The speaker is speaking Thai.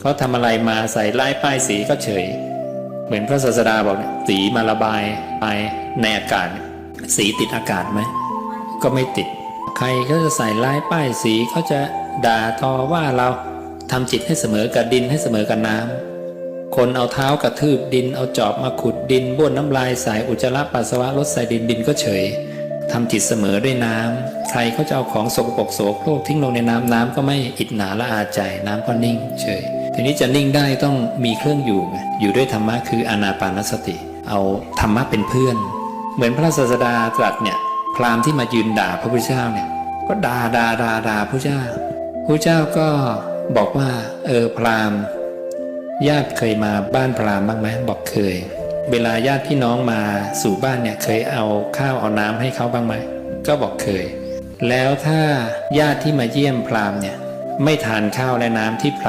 เขาทำอะไรมาใส่ลายป้ายสีก็เฉย เหมือนพระศาสดาบอกสีมาระบายไปในอากาศ สีติดอากาศไหมก็ไม่ติด ใครก็จะใส่ลายป้ายสีเขาจะด่าทอว่าเราทำจิตให้เสมอกับดินให้เสมอกับน้ำคนเอาเท้ากระทืบดิน เอาจอบมาขุดดินบ้วนน้ำลายใส่อุจจาระปัสสาวะลดใส่ดินดินก็เฉยทำจิตเสมอด้วยน้ำใครเขาจะเอาของสกปรกโสโครกทิ้งลงในน้ำน้ำก็ไม่อิดหนาละอาใจน้ำก็นิ่งเฉย ทีนี้จะนิ่งได้ต้องมีเครื่องอยู่ไงอยู่ด้วยธรรมะคืออนาปานสติ เอาธรรมะเป็นเพื่อน เหมือนพระศาสดาตรัสเนี่ยพราหมณ์ที่มายืนด่าพระพุทธเจ้าเนี่ยก็ด่าด่าด่าด่าพระเจ้าพระเจ้าก็บอกว่า เออพราหมณ์ญาติเคยมาบ้านพราหมณ์บ้างไหมบอกเคย เวลาญาติพี่น้องมาสู่บ้านเนี่ยเคยเอาข้าวเอาน้ำให้เขาบ้างไหมก็บอกเคย แล้วถ้าญาติที่มาเยี่ยมพราหมณ์เนี่ยไม่ทานข้าวและน้ำที่พรา